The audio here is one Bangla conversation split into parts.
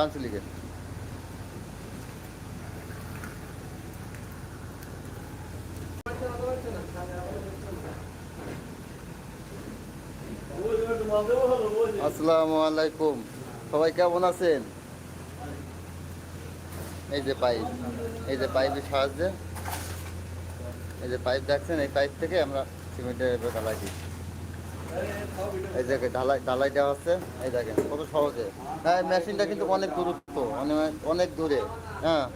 সানসিলিকে আসসালামু আলাইকুম সবাই কেমন আছেন? এই যে পাইপ, এই যে পাইপের সাহায্যে। এই যে পাইপ দেখছেন, এই পাইপ থেকে আমরা সিমেন্টের ঢালাই দিই এই যে ঢালাই ঢালাই দেওয়া হচ্ছে এই দেখেন, কত সহজে। হ্যাঁ মেশিনটা কিন্তু অনেক দূরত্ব অনেক অনেক দূরে হ্যাঁ।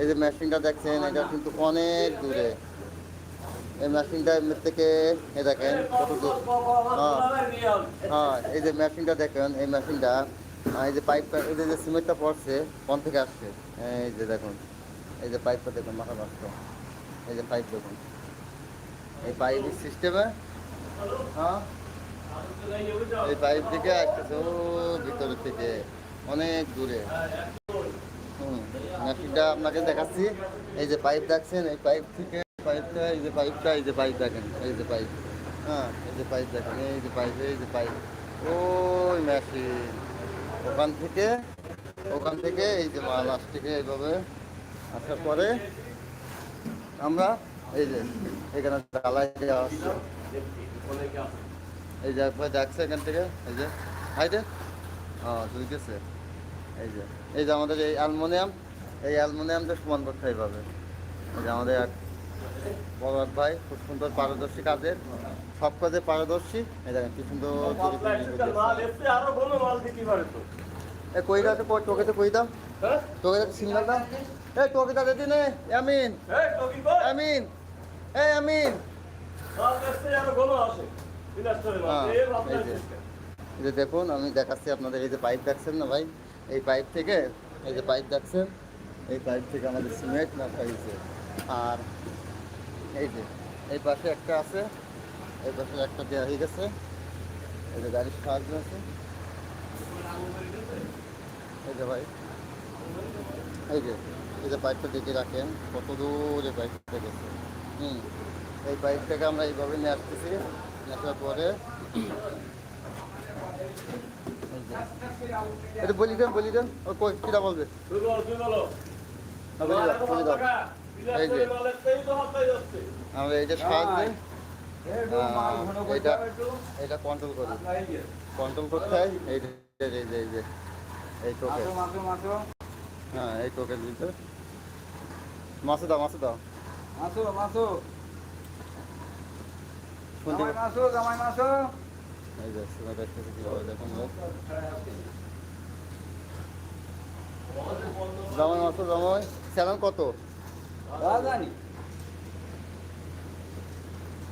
এই যে মেশিনটা দেখছেন, এটা কিন্তু অনেক দূরে। এই মেশিনটা থেকে, এই দেখেন, কত দূর। হ্যাঁ হ্যাঁ এই যে মেশিনটা দেখেন, এই মেশিনটা এই যে পাইপটা, এই যে সিমেন্টটা পড়ছে, কোন থেকে আসছে? এই যে দেখুন, এই যে পাইপটা দেখুন, মাথা নষ্ট। এই যে পাইপ দেখুন। এই পাইপের সিস্টেমে হ্যাঁ? এই পাইপ থেকে আসতেছে, ও ভিতরের থেকে, অনেক দূরে। হুম মেশিনটা আপনাকে দেখাচ্ছি। এই যে পাইপ দেখছেন, এই পাইপ থেকে পাইপটা, এই যে পাইপটা, এই যে পাইপ দেখেন, এই যে পাইপ। হ্যাঁ এই যে পাইপ দেখেন, এই যে পাইপ, এই যে পাইপ। ওই মেশিন ওখান থেকে ওখান থেকে এই যে মাল আসছে এইভাবে। আসার পরে আমরা এই যে এখানে ঢালাই দেওয়া হচ্ছে। এই যে একবার দেখছে এখান থেকে এই যে। হাইটে হ্যাঁ ঢুকেছে এই যে এই যে আমাদের এই অ্যালমোনিয়াম এই অ্যালমোনিয়ামটা সমান করতে এইভাবে এই যে আমাদের এক বড় ভাই খুব সুন্দর পারদর্শী কাজের সব কাজে পারদর্শী। এই দেখেন কি সুন্দর এ কই দাও তো তোকে তো কই দাও। তোকে তো সিগন্যাল দাও। এই তোকে দাও দিদি নে আমিন আমিন এই আমিন এই যে। এই যে দেখুন আমি দেখাচ্ছি আপনাদের এই যে পাইপ দেখছেন না ভাই? এই পাইপ থেকে এই যে পাইপ দেখছেন? এই পাইপ থেকে আমাদের সিমেন্ট না হয়েছে। আর এই যে এই পাশে একটা আছে এই পাশে একটা দেওয়া হয়ে গেছে। এই যে গাড়ির সাহায্য আছে। এই যে ভাই এই যে এই যে পাইপটা দেখে রাখেন কত দূরে পাইপটা গেছে। হুম। এই থেকে আমরা এইভাবে নিয়ে আসতেছি আসার পরে। এটা বলি দেন বলি দেন। ও কিরা বলবে? বলি দাও। এই যে। আমরা এইটা সাহায্যে আহ, এটা কন্ট্রোল করি। কন্ট্রোল করতে হয় এই যে এই যে এই যে এই টোকে হ্যাঁ এই টোকের ভিতরে। মাছে দাও মাছে দাও শুনতে এই যে শুনে দেখতেছি কীভাবে দেখুন জামাই মাছ জামাই স্যালান কত?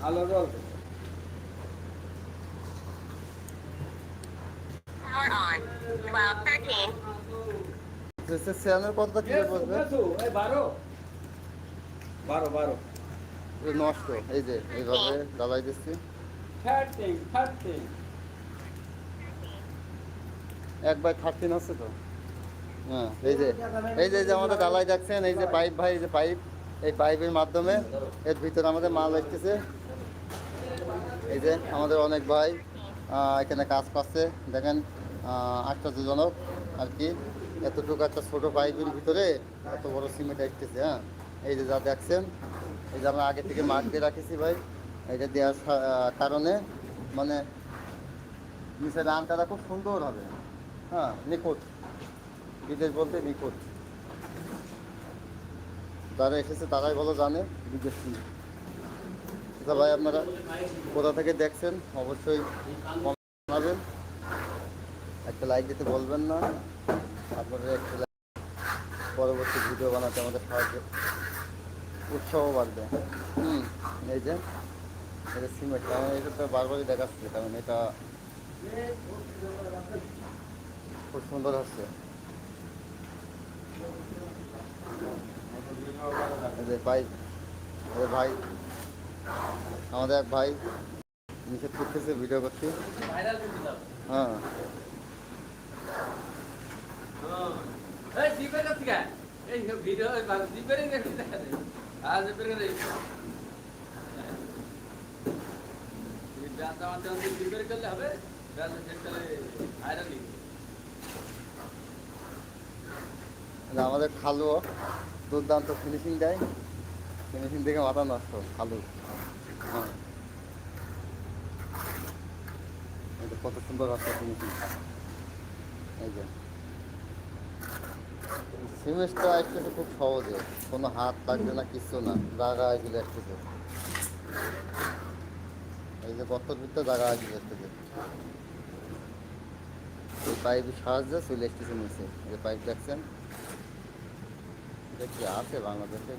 আলো রোল Power on. 1213. স্যালানের কতটা কিলো বলবে? বারো। বারো বারো। নষ্ট। এই যে এইভাবে ডালাই দিচ্ছি। থার্টিন আছে তো? হ্যাঁ এই যে এই যে আমাদের দেখছেন এই যে পাইপ ভাই এই যে পাইপ এই পাইপের মাধ্যমে এর ভিতরে আমাদের মাল আসতেছে। এই যে আমাদের অনেক ভাই এখানে কাজ করছে। দেখেন আটটা দুজনক আর কি। এতটুকু একটা ছোটো পাইপের ভিতরে এত বড় সিমেন্ট আসতেছে হ্যাঁ। এই যে যা দেখছেন, এই যে আমরা আগে থেকে মাঠ দিয়ে রাখেছি ভাই, এটা দেওয়ার কারণে মানে নিচের রানটা খুব সুন্দর হবে। হ্যাঁ নিখুঁত। বিদেশ বলতে নিখুঁত। যারা এসেছে তারাই ভালো জানে, বিদেশ আচ্ছা ভাই, আপনারা কোথা থেকে দেখছেন, অবশ্যই জানাবেন। একটা লাইক দিতে বলবেন না। আপনাদের একটা পরবর্তী ভিডিও বানাতে আমাদের সাহায্য উৎসাহ বাড়বে। হুম। এই যে এটা সিমেন্ট কারণ এটা তো বারবারই দেখাচ্ছে কারণ এটা খুব সুন্দর হচ্ছে। ভাই ভাই আমাদের এক ভাই নিষেধ করতেছে ভিডিও করতে হ্যাঁ। এই ভিডিও ব্যাস আমাদের খালুও দুর্দান্ত ফিনিশিং দেয়। ফিনিশিং দেখে মাথা নষ্ট, খালু। হ্যাঁ। কত সুন্দর হচ্ছে ফিনিশিং এই যে। সিমেন্টটা আসতেছে খুব সহজে। কোনো হাত লাগবে না কিছু না। জায়গা এগুলো আসতেছে এই যে গর্তর ভিতরে জায়গা এগুলো আসতেছে এই পাইপের সাহায্যে চলে আসতেছে নিচে। যে পাইপ দেখছেন? কি আছে বাংলাদেশে?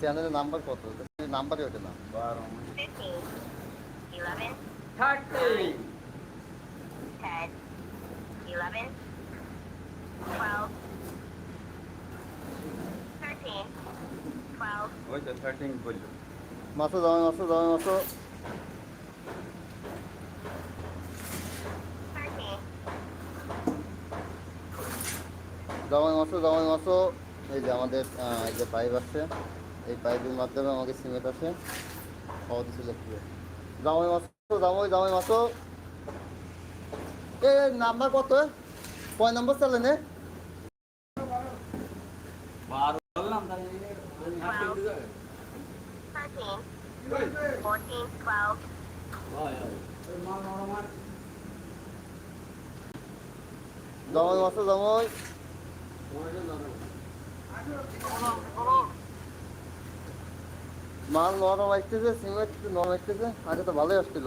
চ্যানেলের নাম্বার কত? নাম্বারই ওঠে না। 15, 11, থার্টি 10, 11, 12, 13, 12, ওই তো থার্টিন বলল মাছও দামে মাছও দামে মাছও 13, জামাই মাছও জামাই মাছও এই যে আমাদের আহ, যে পাইপ আছে এই পাইপের মাধ্যমে আমাকে সিমেন্ট আছে ছিল জামাই মাছও জামাই জামাই মাছও এ নাম্বার কত? কয় নম্বর চালে নে। বারো বললাম তাহলে 13, 14, 12, জামাই মাছও জামাই মাল নরম আসতেছে সিমেন্ট নরম আসতেছে আগে তো ভালোই আসছিল।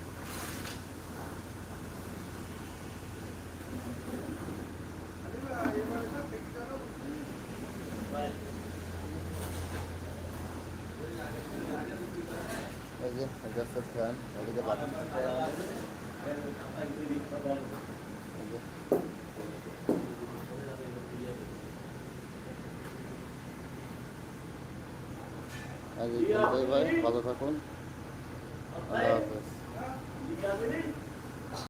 যে ফ্যান এদিকে ভাই ভালো থাকুন।